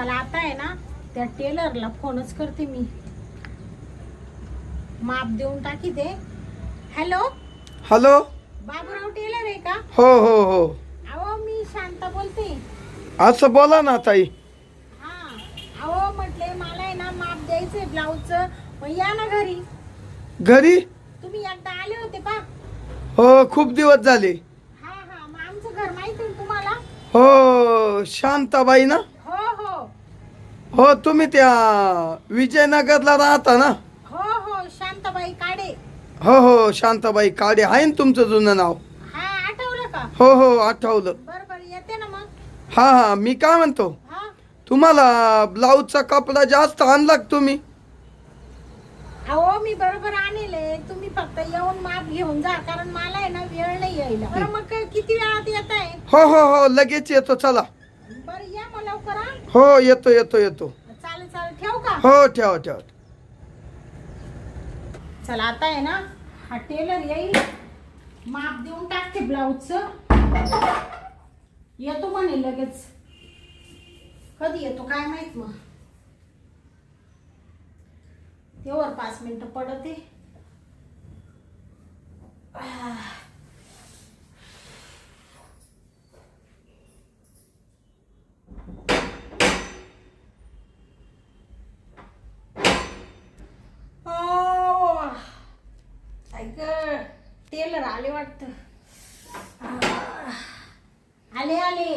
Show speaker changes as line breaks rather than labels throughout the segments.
चला आता आहे ना त्या टेलरला फोनच करते मी. माप देऊन टाकी ते हॅलो
हॅलो
बाबूराव टेलर आहे का?
हो हो हो.
अहो मी शांता बोलते.
असं बोला ना ताई.
हा. अहो म्हटले मला आहे ना माप द्यायचंय ब्लाऊजचं. मग या ना घरी.
घरी?
तुम्ही एकदा आले होते पा.
हो खूप दिवस झाले.
हा हा. मग आमचं घर माहिती आहे ना तुम्हाला?
हो शांताबाई ना?
हो
तुम्ही त्या विजयनगरला राहता ना?
हो हो शांताबाई काडे.
हो हो शांताबाई काडे. आहे ना तुमचं जुनं नाव?
हा आठवलं का?
हो हो आठवलं.
बरं बरं येते ना मग.
हा हा मी काय म्हणतो?
हा?
तुम्हाला ब्लाऊजचा कपडा जास्त आणला का तुम्ही?
अहो मी बरोबर आणले. तुम्ही फक्त येऊन माप घेऊन जा कारण मला आहे ना वेळ नाही यायला. बरं मग किती वेळात येत आहे
हो हो हो लगेच येतो. चला.
मग लवकर हा.
हो येतो येतो येतो.
चालेल चालेल. ठेवू का?
हो ठेवा ठेवा.
चला आता आहे ना हा टेलर येईल. माप देऊन टाकते ब्लाऊजचं. येतो म्हणे लगेच. कधी येतो काय माहीत मग? तेवर पाच मिनिटं पडते. Oh. ऐक टेलर आले वाटत. आले आले.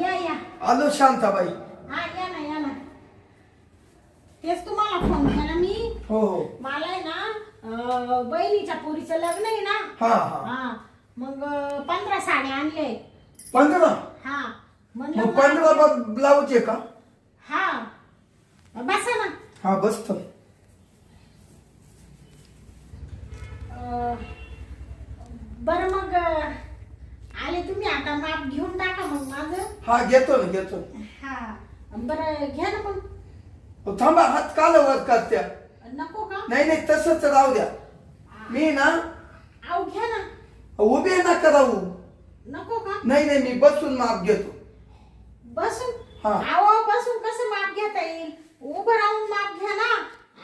या या.
आलो शांताबाई.
हा या ना या ना. तेच तुम्हाला फोन केला मी.
हो हो.
मला आहे ना अ, बहिणीच्या पोरीचं लग्न आहे ना.
हा हा.
हा. मग अ, पंधरा साड्या आणले.
पंधरा?
हा.
मग
म्हणलं
पंधरा ब्लाऊज आहे का?
हा. बसा ना.
हा बसतो
अं, बरं मग आले तुम्ही आता माप घेऊन टाका मग माझं
हा घेतो ना घेतो.
हा बरं घ्या ना मग.
थांबा हात काल वर करत्या.
नको का?
नाही नाही तसंच राहू द्या. मी ना
आऊ घ्या ना.
उभे नका राहू.
नको का?
नाही नाही मी बसून माप घेतो.
बसून?
हा.
आहो बसून कसं माप घेता येईल? उभं राहून माप घ्या ना.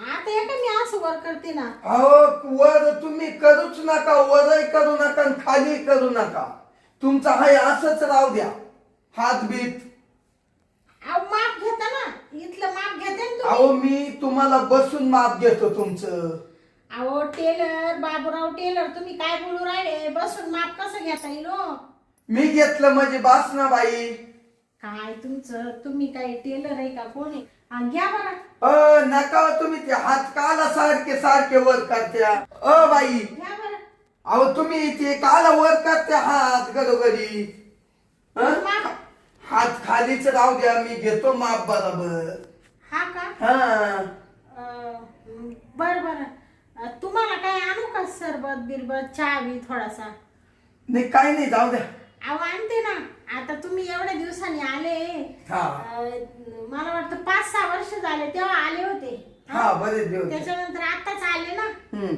आता हे का मी असं वर करते ना?
अहो वर तुम्ही करूच नका वरही करू नका आणि खाली करू नका. तुमचा हाय असंच राहू द्या. हात बीत.
आहो माप घेता ना? इथलं माप घेते ना
अहो
तुम्ही
मी तुम्हाला बसून माप घेतो तुमचं.
अहो टेलर बाबूराव टेलर तुम्ही काय बोलू राहिले? बसून माप कसं घेता येईल हो?
मी घेतलं म्हणजे बास ना बाई
काय तुमचं? तुम्ही काय टेलर आहे का कोणी? घ्या बरं.
अ नका हो तुम्ही ते हात काला सारखे सारखे वर करत्या अ बाई.
घ्या बरं.
अहो तुम्ही ते काला वर करत्या हात घरोघरी हं?
माप.
हात खालीच राहू द्या मी घेतो माप बरोबर.
हा का?
हा.
अं, बरं बरं. अं, तुम्हाला काय आणू का सरबत बिरबत चहा बी थोडासा?
नाही काही नाही जाऊ द्या.
अहो आणते ना. आता तुम्ही एवढ्या दिवसांनी आले.
हा.
अं, मला वाटतं पाच सहा वर्ष झाले तेव्हा आले होते.
हा बरेच दिवस.
त्याच्यानंतर आताच आले ना.
हम्म.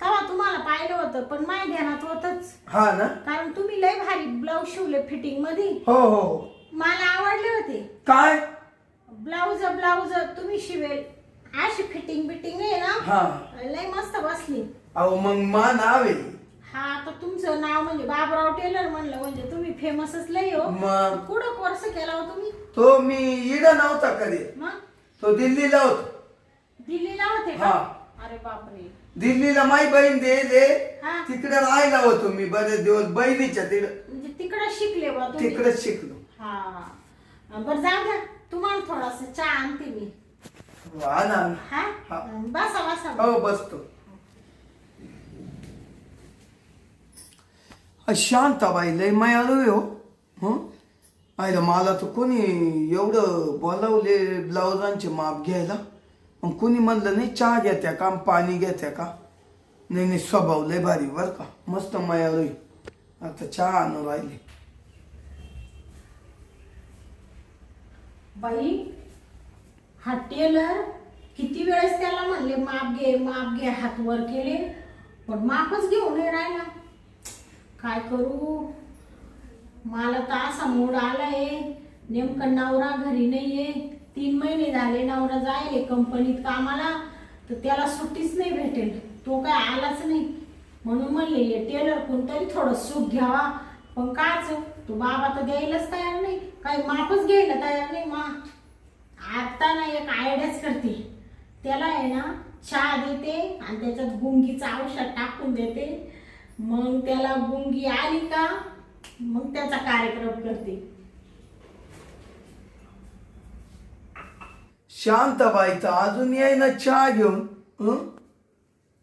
तेव्हा तुम्हाला पाहिलं होतं पण माझ्या ध्यानात होतच.
हा ना.
कारण तुम्ही लय भारी ब्लाऊज शिवले फिटिंगमध्ये
हो हो. हो.
मला आवडले होते.
काय?
ब्लाऊज ब्लाऊज तुम्ही शिवेल. अशी फिटिंग बिटिंग आहे ना. लय मस्त बसली.
अहो मग मा नाव आहे.
हा तर तुमचं नाव म्हणजे बाबराव टेलर म्हणलं म्हणजे तुम्ही फेमसच लय हो.
मग?
कुठं कोर्स केला हो तुम्ही?
तो मी इड नव्हता कधी.
मग?
तो दिल्लीला होता.
दिल्लीला होते का?
हा.
अरे बापरे.
दिल्लीला माई बहीण दिले.
हा.
तिकडे राहायला होतो मी बरेच दिवस बहिणीच्या तिकडे.
म्हणजे तिकडं शिकले बा तुम्ही?
तिकडेच शिकलो.
हा. बरं जाऊ द्या. तुम्हाला थोडासा चहा आणते मी.
हा ना
हा?
हा.
बसा बसा.
हो बसतो. शांताबाई लय मायाळू आहे हो. हं? आईला मला तर कोणी एवढं बोलावले ब्लाउजांचे माप घ्यायला. मग कोणी म्हणलं नाही चहा घेत्या का पाणी घेत्या का? नाही नाही स्वभाव लय भारी बर का. मस्त मायाळू आहे आता चहा आणून राहिले.
बाई हा टेलर किती वेळेस त्याला म्हणले माप घे माप घे हात वर केले पण मापच घेऊन राहिला. काय करू? मला तर असा मूड आलाय. नेमकं नवरा घरी नाहीये. तीन महिने झाले नवरा जायले कंपनीत कामाला. तर त्याला सुट्टीच नाही भेटेल. तो काय आलाच नाही. म्हणून म्हणले टेलर कोणतरी थोडं सुख घ्यावा. पण काच तो बाबा तर द्यायलाच तयार नाही. काही मापच घ्यायला तयार नाही मा. आता ना एक आयडियाच करते. त्याला आहे ना चहा देते आणि त्याच्यात गुंगीचं औषध टाकून देते. मग त्याला गुंगी आली का? मग त्याचा कार्यक्रम करते.
शांताबाईचा अजून यायना चहा घेऊन हं?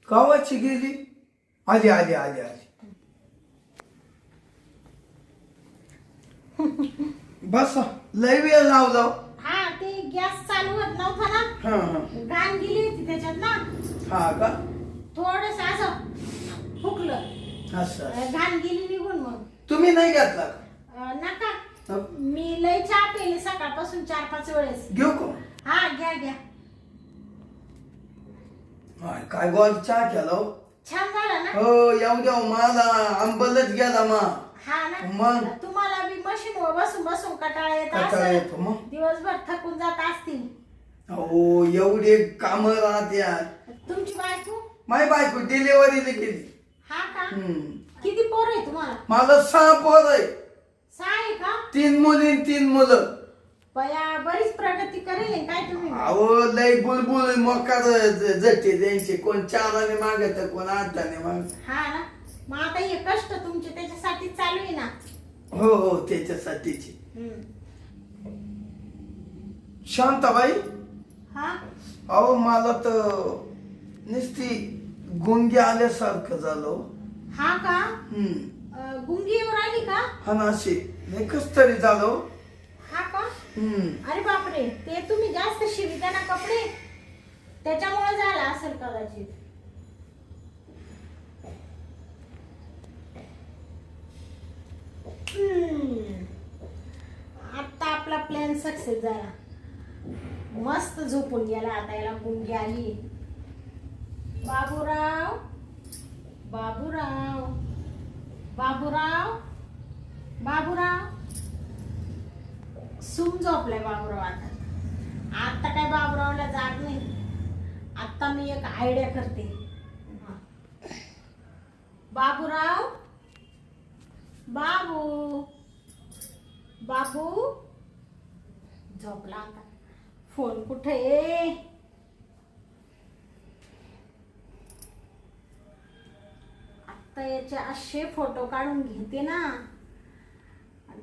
कावाची गेली? आली आली आली आली. बसा लय वेळ लावला.
हा ते गॅस चालू होत नव्हता ना?
हा हा.
घाण गेली होती त्याच्यात ना?
हा का?
थोडस असं फुकलं.
असं असं.
घाण गेली निघून मग.
तुम्ही नाही घेतला का?
अं, नका.
हं?
मी लय चहा पेली सकाळपासून चार पाच वेळेस.
घेऊ का?
हा घ्या घ्या.
हाय, काय गोल चहा केला हो?
छान झालं ना?
हो येऊ द्या मला आंबलच गेला मा.
हा ना?
मग?
तुम्हाला बी मशीन वर बसून बसून कटाळा येत
कटाळा
असेल.
येतो मग?
दिवसभर थकून जात असतील.
हो एवढे काम राहत्यात.
तुमची बायको?
माय बायको डिलिव्हरीला केली
हा का?
हम्म.
किती पोर आहे तुम्हाला?
मला सहा पोर आहे
सहा आहे का?
तीन मुली आणि तीन मुलं.
बया बरीच प्रगती करेल काय तुम्ही?
अहो लय बुलबुल मोकार जटे त्यांचे. कोण चाराने मागत कोण आठाने माग
हा ना? मग आता हे कष्ट तुमचे त्याच्यासाठी चालू आहे ना?
हो हो त्याच्यासाठीची.
हम्म.
शांताबाई?
हा?
अहो मला तर नुसती गुंगी आल्यासारखं झालं. हो.
का?
हम्म.
अं, गुंगी येऊन राहिली का?
हा ना असे नाही कस तरी झालं. हो.
हा का?
हम्म.
अरे बापरे ते तुम्ही जास्त शिविता ना कपडे? त्याच्यामुळे झाला असेल कदाचित. हम्म. आता आपला प्लॅन सक्सेस झाला. मस्त झोपून गेला आता याला गुंगी आली. बाबूराव बाबूराव बाबूराव बाबूराव. सूम झोपलाय बाबूराव आता. आता काय बाबूरावला जाग नाही. आता मी एक आयडिया करते. बाबूराव बाबू बाबू. झोपला आता. फोन कुठे तर याचे असे फोटो काढून घेते ना.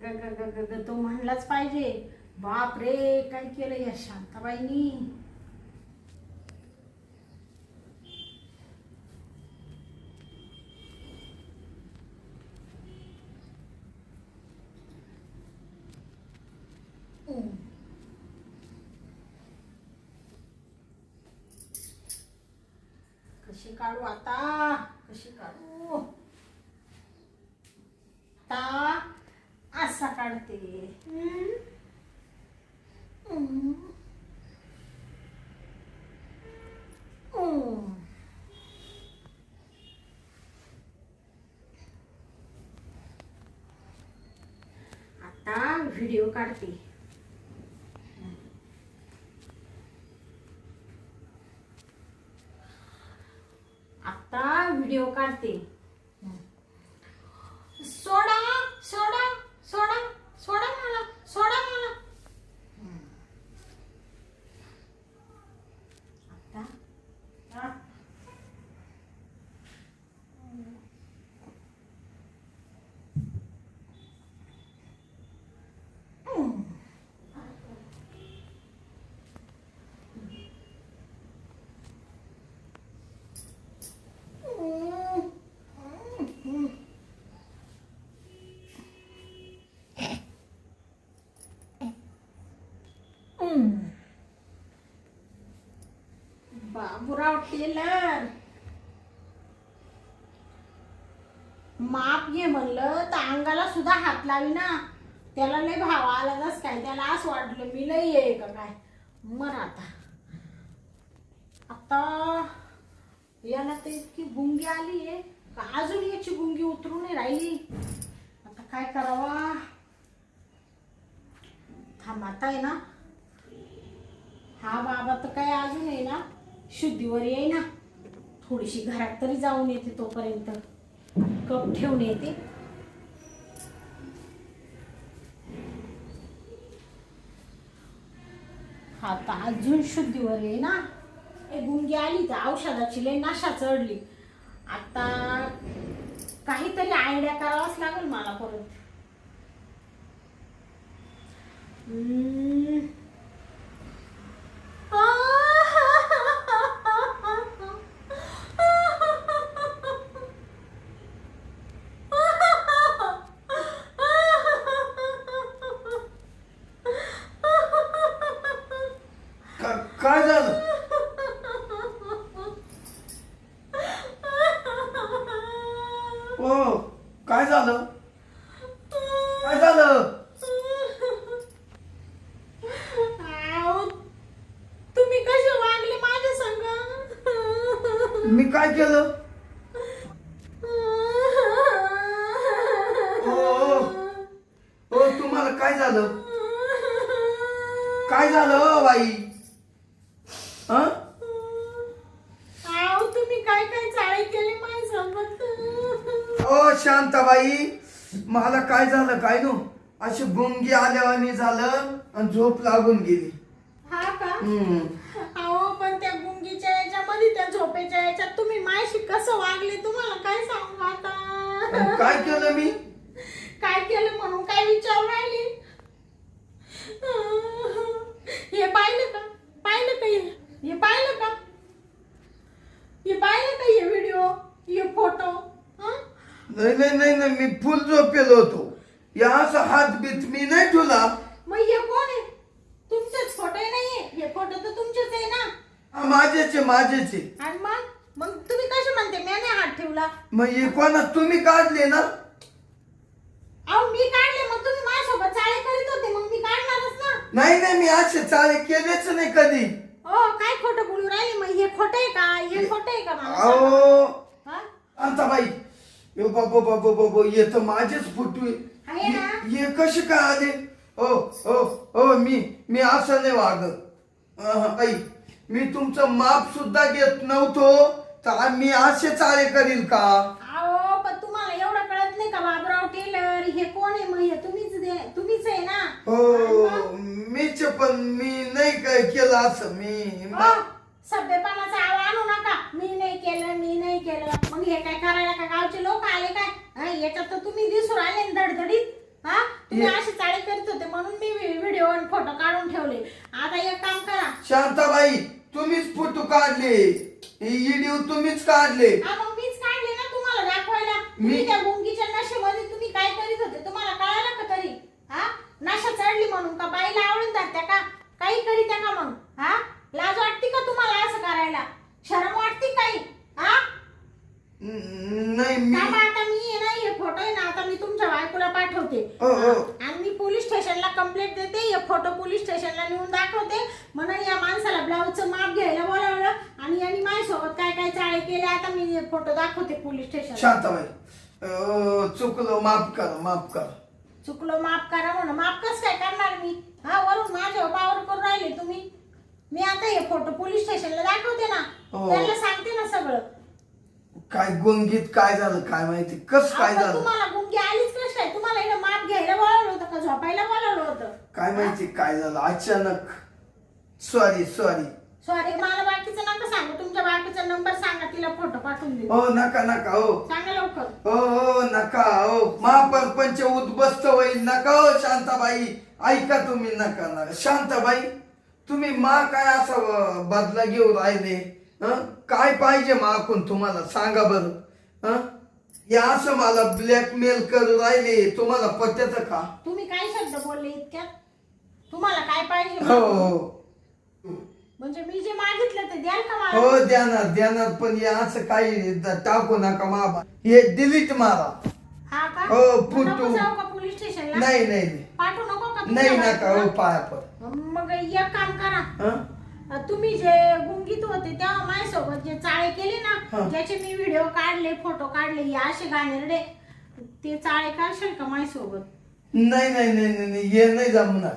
ग ग ग ग ग तो म्हणलाच पाहिजे बाप रे काय केलं या शांताबाईनी? कशी काढू आता? कशी काढू? असा काढते. आता व्हिडिओ काढते. आता व्हिडिओ काढते सोडा सोडा सोडा सोडा मला सोडा मला आता हा. हम्म. हम्म. हम्म. हम्म. बाबूराव टेलर माप घे म्हणलं तर अंगाला सुद्धा हात लावी ना. त्याला लय भाव आला काय त्याला असं वाटलं मी लय ये का काय? मर आता. आता याला तर इतकी गुंगी आली आहे का अजून याची गुंगी उतरू नाही राहिली? आता काय करावा? थांब आता आहे ना. हा बाबा तर काय अजून आहे ना. शुद्धीवर येई ना थोडीशी घरात तरी जाऊन येते तोपर्यंत. कप ठेवून येते. आता अजून शुद्धीवर आहे ना ए गुंगी आली तर औषधाची लय नाशा चढली. आता काहीतरी आयडिया करावाच लागेल मला परत हम्म.
का- काय झालं ओ काय झालं काय झालं
आव, तुम्ही कसे वागले माझ्या संग
मी काय केलं ओ ओ, ओ तुम्हाला काय झालं? काय झालं ओ बाई? हं?
तुम्ही काय काय चाळे केले माझ्या सोबत
ओ शांताबाई मला काय झालं काय नो? अशी गुंगी आल्यावानी झालं आणि झोप लागून गेली.
हा का?
हम्म.
अहो पण त्या गुंगीच्या याच्यामध्ये त्या झोपेच्या याच्यात तुम्ही माझ्याशी कसं वागले तुम्हाला काय सांगू आता?
आणि काय केलं मी?
काय केलं म्हणून काय विचार राहिले हे पाहिलं का पाहिलं का हे हे पाहिलं का हे पाहिलं का हे व्हिडिओ हे फोटो
नाही नाही नाही मी फुल झोपेलो होतो. या असा हात बीत मी नाही ठेवला.
मग हे कोण आहे? तुमचेच फोटो नाहीये हे? फोटो तर तुमचेच आहे ना?
हा, माझेच आहे
आणि मग? मग तुम्ही कसे म्हणते मी नाही हात ठेवला.
मग हे कोणा तुम्ही काढले ना?
अहो मी काढले मग तुम्ही माझ्यासोबत चाळे करीत होते मग मी काढणारच ना?
नाही नाही मी असे चाळे केलेच नाही कधी.
हो काय खोटं बोलू राहिले? मग हे खोटं आहे का? हे खोटं आहे का मला सांगा.
अहो.
हा?
आता बाई यो बाबा बाबा बाबा हे तर माझेच फोटो आहे.
ना?
हे हे कसे काय आले? ओ ओ ओ मी मी असं नाही वागत. अहं, बाई मी तुमचं माप सुद्धा घेत नव्हतो. तर मी असे चाळे करील का?
अहो पण तुम्हाला एवढं कळत नाही का बाबराव टेलर? हे कोण आहे मग? हे तुम्हीच दे- तुम्हीच आहे ना?
हो
आणि मग?
मीच पण मी नाही काय केलं असं. मी
सभ्यपणाचा आव आणू नका. मी नाही केलं मी नाही केलं. मग हे काय करायला का गावचे लोक आले काय? हा, याच्यात तर तुम्ही दिसून आले ना धडधडीत. हा तुम्ही असे चाळे करीत होते म्हणून मी व्हिडिओ आणि फोटो काढून ठेवले. आता एक काम करा.
शांताबाई तुम्हीच फोटो काढले. व्हिडिओ तुम्हीच काढले.
हा मग मीच काढले ना तुम्हाला दाखवायला.
मी-
त्या गुंगीच्या नशेमध्ये तुम्ही काय करीत होते? तुम्हाला कळालं का तरी? हा नशा चढली म्हणून का बाईला आवडून जात्या का? काही करीत्या का मग? हा? लाज वाटते का तुम्हाला असं करायला? शरम वाटते काही? हा?
नाही मी
थांबा, आता मी आहे ना हे फोटो आहे ना आता मी तुमच्या बायकोला पाठवते.
हो, हो.
आणि मी पोलीस स्टेशनला कंप्लेंट देते हे फोटो पोलीस स्टेशनला नेऊन दाखवते. म्हणून या माणसाला ब्लाऊजचं माप घ्यायला बोलावलं आणि यांनी माझ्यासोबत काय काय चाळे केले आता मी हे फोटो दाखवते पोलीस स्टेशनला
शांताबाई अं, चुकलो माफ करा माफ करा.
चुकलो माफ करा म्हणून. माफ कस काय करणार मी? हा वरून माझ्या पावर करून राहिले तुम्ही. मी आता हे फोटो पोलीस स्टेशनला दाखवते ना.
हो.
त्यांना सांगते ना सगळं.
काय गुंगीत काय झालं काय माहिती? कस काय
आपण
झालं?
तुम्हाला गुंगी आलीच कस काय तुम्हाला इकडे माप घ्यायला बोलावलं होतं का? झोपायला बोलावलं होतं?
काय माहिती काय झालं? अचानक. सॉरी सॉरी
सॉरी मला बाकीचं नका सांगू. तुमच्या बाकीचा नंबर सांगा तिला फोटो पाठवून दे
हो नका नका हो.
सांगा लवकर.
हो हो नका हो. महापरपंच उद्ध्वस्त होईल. नका हो शांताबाई. ऐका तुम्ही नका नका. शांताबाई तुम्ही मा काय असा अं, बदला घेऊन राहिले? हं? काय पाहिजे माकून तुम्हाला? सांगा बरं. हं? हे असं मला ब्लॅकमेल करू राहिले तुम्हाला पटत का?
तुम्ही काय शब्द बोलले इतक्यात? तुम्हाला काय पाहिजे
हो हो.
म्हणजे मी जे मागितलं ते द्याल का मला?
हो द्यानार द्यानार पण हे असं काही टाकू नका माबा हे डिलीट मारा.
हा का?
हो.
नको जाऊ का पोलीस स्टेशनला?
नाही नाही नाही.
पाठवू नको का तुमच्या
नाही नका हो
बायकोला?
पाया पड.
मग एक काम करा.
हं?
तुम्ही जे गुंगीत होते तेव्हा माझ्यासोबत जे चाळे केले
हा.
ना ज्याचे मी व्हिडिओ काढले फोटो काढले हे असे गाणेरडे ते चाळे काढशाल का माझ्यासोबत?
नाही नाही नाही नाही नाही, हे नाही जमणार.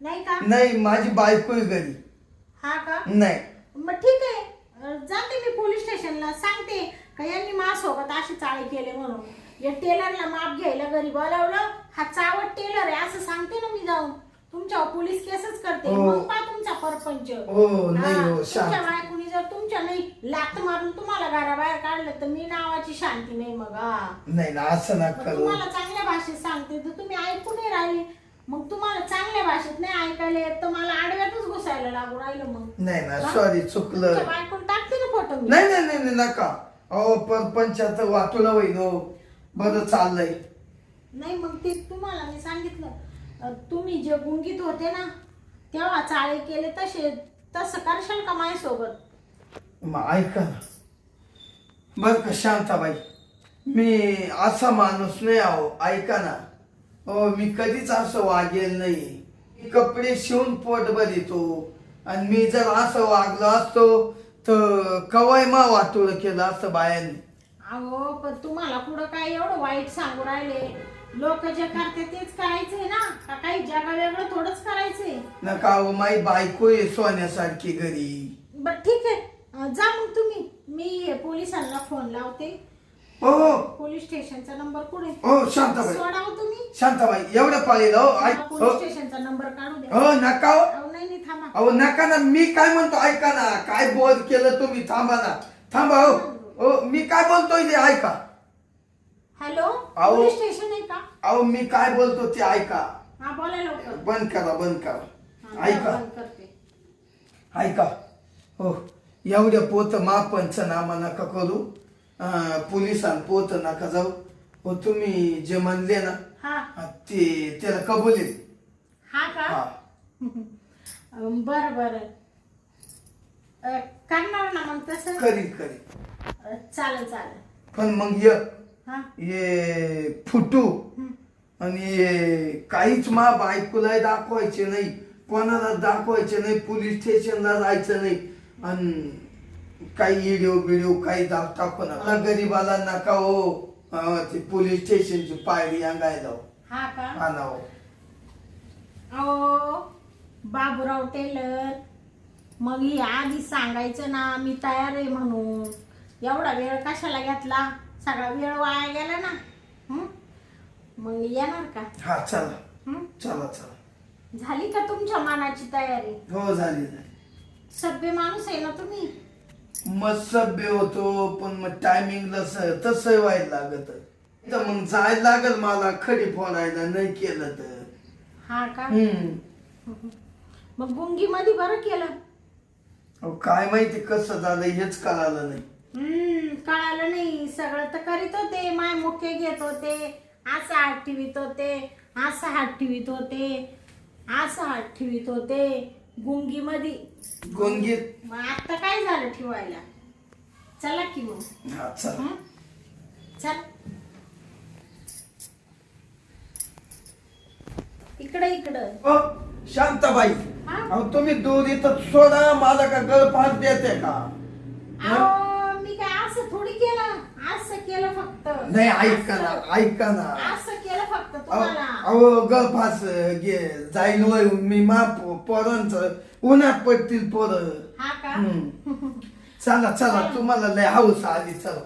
नाही का?
नाही माझी बायको आहे घरी.
हा का?
नाही.
मग ठीक आहे. अं, जाते मी पोलीस स्टेशनला. सांगते का यांनी माझ्यासोबत अशी चाळे केले म्हणून. या टेलरला माप घ्यायला घरी बोलावलं हा चावट टेलर आहे असं सांगते ना मी जाऊन. तुमच्यावर पोलीस केसच करते.
हो.
मग पा तुमचा परपंच.
हो नाही
हा,
हो शांत.
तुमच्या बायकोनी जर तुमच्या नाही लात मारून तुम्हाला घराबाहेर काढलं तर मी नावाची शांती नाही मग हा.
नाही ना असं ना
मग
करू.
तुम्हाला चांगल्या भाषेत सांगते तर तुम्ही ऐकून नाही राहिले. मग तुम्हाला चांगल्या भाषेत नाही ऐकायला येत तर मला आडव्यातच घुसायला लागू राहिलं मग.
नाही ना
हा?
सॉरी चुकलं.
तुमच्या बायकोला टाकते ना फोटो मी.
नाही नाही नाही नाही, नका. अहो परपंचात वाटूला होईन हो. बरं चाललंय.
नाही मग ते तुम्हाला मी सांगितलं. अं, तुम्ही जे गुंगीत होते ना तेव्हा चाळे केले तसे तसं करशाल का माझ्यासोबत
मग ऐका ना. बर का शांताबाई. मी असा माणूस नाही आहो ऐका ना. हो मी कधीच असं वागेल नाही. मी कपडे शिवून पोट भरितो आणि मी जर असं वागलो असतो तर कवाय मा वाटोळ केलं असतं बायांनी.
अहो पण तुम्हाला पुढं काय एवढं वाईट सांगू राहिले? लोक जे करते तेच करायचंय ना? का काही जगा वेगळं थोडंच करायचंय?
नका हो माई बायको आहे सोन्यासारखी घरी.
बर ठीक आहे. अं, जा मग तुम्ही. मी पोलिसांना फोन लावते.
हो हो.
पोलीस स्टेशनचा नंबर कुठे?
हो शांताबाई.
सोडाव तुम्ही.
शांताबाई एवढं पाळील हो ऐक हो
पोलीस स्टेशनचा नंबर काढू द्या.
हो नका हो
अहो नाही नाही थांबा.
अहो नका ना. मी काय म्हणतो ऐका ना. काय बोल केलं तुम्ही थांबा ना. थांबा हो. हो मी काय बोलतोय ते ऐका.
हॅलो?
अहो.
पोलीस स्टेशन आहे का?
अहो मी काय बोलतो ते ऐका.
हा बोला लवकर.
बंद करा बंद
हा,
करा ऐका.
बंद करते.
ऐका. हो एवढ्या पोत महापंचनामा नका करू. अं, पोलिसां पोत नका जाऊ. हो तुम्ही जे म्हणले ना
हा.
ते त्याला कबूल
हा का?
हा.
अं, बरं बरं. अं, करणार ना मग तसं?
करील
अं, चालेल चालेल.
पण मग ये.
हा?
ये फुटू. आणि काहीच मा बायकोला दाखवायचे नाही. कोणाला दाखवायचे नाही पोलीस स्टेशनला जायचं नाही. आणि काही व्हिडिओ बिडिओ काही दाख टाकू नका गरीबाला नका हो. अं, ते पोलीस स्टेशनची पायरी अंगायला हो.
हा का?
आणा हो.
अहो बाबूराव टेलर मग ही आधी सांगायचं ना मी तयार आहे म्हणून. एवढा वेळ कशाला घेतला? सगळा वेळ वाया गेला ना. हं? मग येणार का?
हा चला.
हं?
चला चला.
झाली का तुमच्या मनाची तयारी?
हो झाली झाली.
सभ्य माणूस आहे ना तुम्ही?
मग सभ्य होतो पण मग टायमिंगला तसं व्हायला लागत. तर मग जायला लागल मला खडी फोडायला नाही केलं तर.
हा का?
हम्म.
मग गुंगी मध्ये बरं केलं.
अहो, काय माहिती कसं झालं हेच कळालं नाही.
हम्म कळालं नाही. सगळं तर करीत होते. माय मुख्य घेत होते. असं हात ठेवीत होते. असं हात ठेवीत होते. असं हात ठेवीत होते. गुंगी मध्ये
गोंगीत.
मग आता काय झालं ठेवायला? चला की मग.
हा चला.
हं? चल. इकडं इकडं.
ओ शांताबाई.
हा?
अहो तुम्ही दूध इथं सोडा. मला का गळफास देते का?
अहो असं थोडी केलं. असं केलं फक्त.
नाही ऐका ना ऐका ना.
असं केलं फक्त
अहो
तुम्हाला.
अहो, गळफास घे जाईल वय मी मा पोरांच उन्हात पडतील पोरं.
हा का?
हम्म. चला चला तुम्हाला लय हाऊस आली चला.